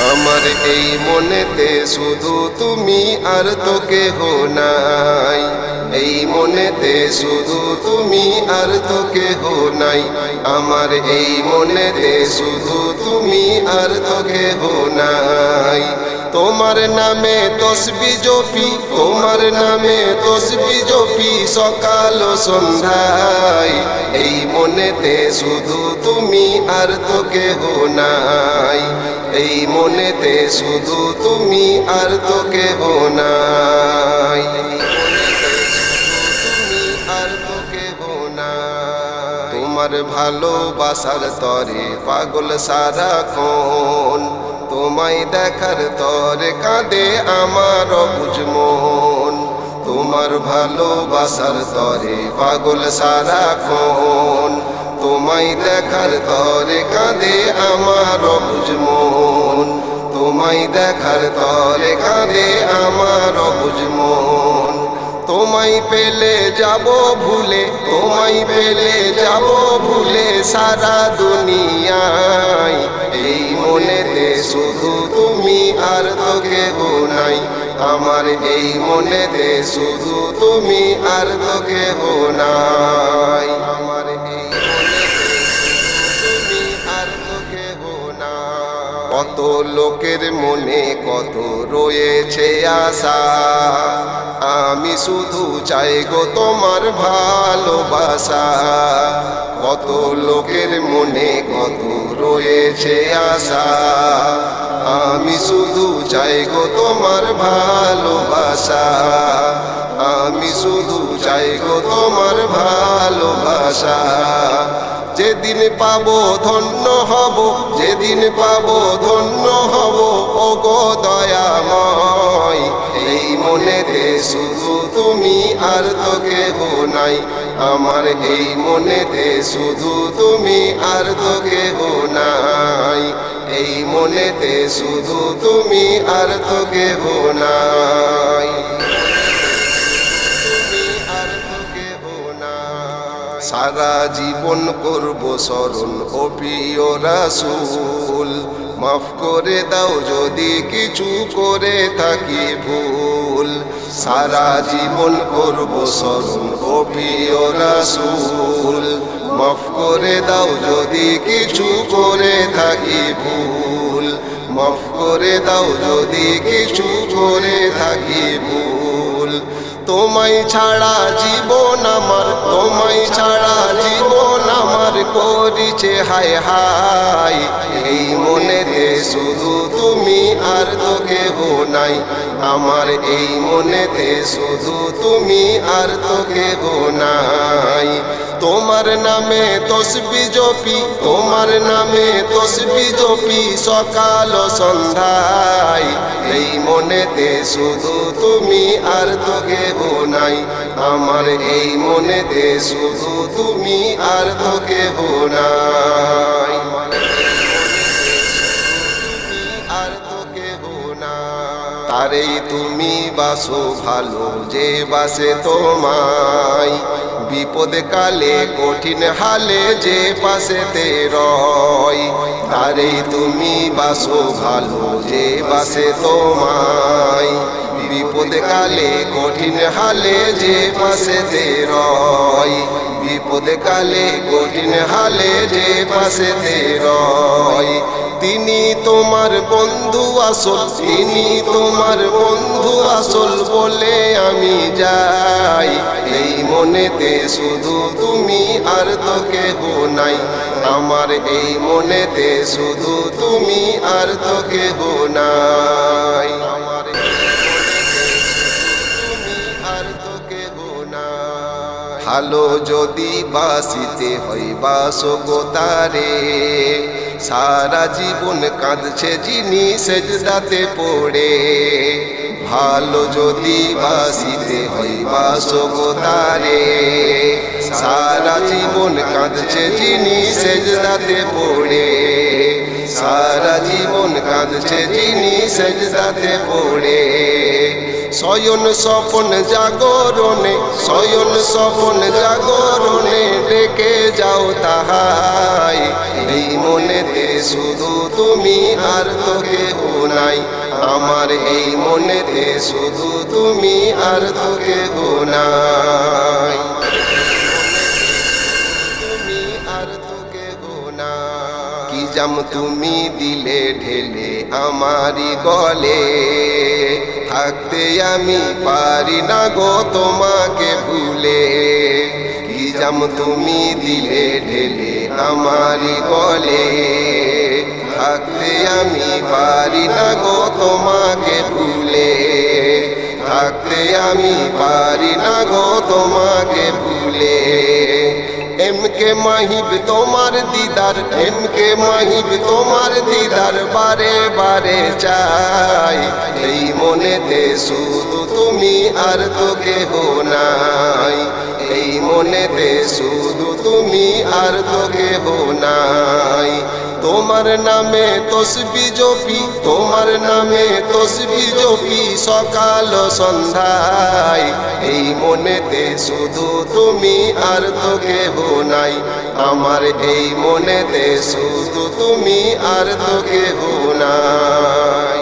আমার এই মনেতে শুধু তুমি আর তো কেহ নাই। এই মনেতে শুধু তুমি আর তো কেহ নাই। আমার এই মনেতে শুধু তুমি আর তো কেহ নাই। তোমার নামে তসবি জপি, তোমার নামে তসবি জপি সকাল সন্ধ্যায়। এই মনেতে শুধু তুমি আর তো কেহ নাই। এই মনেতে শুধু তুমি আর তো কেহ নাই। তোমার ভালোবাসার তরে পাগল সারা কোন। তোমায় দেখার তরে কাঁদে আমার বুঝমন তোমার ভালোবাসার তরে পাগল সারা কোন তোমায় দেখার তরে কাঁদে আমার বুঝমন তোমায় দেখার তরে কাঁদে আমার বুঝমন তোমায় পেলে যাব ভুলে, তোমায় পেলে যাব ভুলে সারা দুনিয়ায় আমার এই মনেতে শুধু তুমি আর তো কেহ নাই। কত লোকের মনে কত রয়েছে আশা। আমি শুধু চাই গো তোমার ভালোবাসা। কত লোকের মনে কত রয়েছে আশা। আমি শুধু চাই গো তোমার ভালোবাসা। আমি শুধু চাই গো তোমার ভালোবাসা। যেদিন পাব ধন্য হব, যেদিন পাব ধন্য হব ও গো দয়াময়। এই মনেতে শুধু তুমি আর তো কেহ নাই, আমার এই মনেতে শুধু তুমি আর তো কেহ নাই। এই মনেতে শুধু তুমি আর তো কেহ নাই। সারা জীবন করব স্মরণ ও প্রিয় রাসূল। মাফ করে দাও যদি কিছু করে থাকি ভুল। সারা জীবন করব স্মরণ ও প্রিয় রাসূল। মাফ করে দাও যদি কিছু করে থাকি ভুল। মাফ করে দাও যদি কিছু করে থাকি ভুল। তোমায় ছাড়া জীবন আমার, তোমায় ছাড়া জীবন আমার করিছে, হায় হাই এই মনেতে শুধু তুমি আর তোকে কেহ নাই। আমার এই মনেতে শুধু তুমি আর তোকে কেহ নাই। তোমার নামে তসবি জপি, তোমার নামে তসবি জপি, সকাল সন্ধ্যায়। এই মনেতে শুধু তুমি আর তো কেহ নাই, আমার এই মনেতে শুধু তুমি আর তো কেহ নাই তুমি বাসো ভালো, যে বাসে তোমায়। বিপদ কালে কঠিন হালে যে পাশেতে রয়, তারেই তুমি বাসো ভালো যে বাসে তোমায়। বিপদ কালে কঠিন হালে যে পাশেতে রয় বিপদ কালে কঠিন হালে যে পাশেতে রয়। তিনি তোমার বন্ধু আসল, তিনি তোমার বন্ধু আসল বলে আমি যাই। মনেতে শুধু তুমি আর তো কেহ নাই। আমার এই মনেতে শুধু তুমি আর তো কেহ নাই। ভালো যদি বাসিতে হয় বাসো গো তারে সারা জীবন কাঁদছে যিনি সেজদাতে পড়ে। ভালো যদি বাসিতে হয় বাসো তারে। সারা জীবন কাঁদছে যিনি সেজদাতে পড়ে। সারা জীবন কাঁদছে যিনি সেজদাতে পড়ে। শয়ন স্বপন জাগরণে শয়ন স্বপন জাগরণে ডেকে যাও তাহাই। এই মনেতে শুধু তুমি আর তো কেহ নাই। আমার এই মনেতে শুধু তুমি আর তো কেহ নাই। কি জাম তুমি দিলে ঢেলে আমারি গলে, থাকতে আমি পারি না গো তোমাকে ভুলে। কি জাম তুমি দিলে ঢেলে আমারি গলে, থাকতে আমি পারি না গো তোমাকে ভুলে। থাকতে আমি পারি না গো তোমাকে ভুলে। মাহিব তোমার দিদার এম কে মাহিব তোমার দিদার, বারে বারে চাই। এই মনেতে শুধু তুমি আর তো কেহ নাই। এই মনেতে শুধু তুমি আর তো কেহ নাই। তোমার নামে তসবি জপি, তোমার নামে তসবি জপি, সকাল সন্ধ্যায় এই মনেতে শুধু তুমি আর তো কেহ নাই। আমার এই মনেতে শুধু তুমি আর তো কেহ নাই।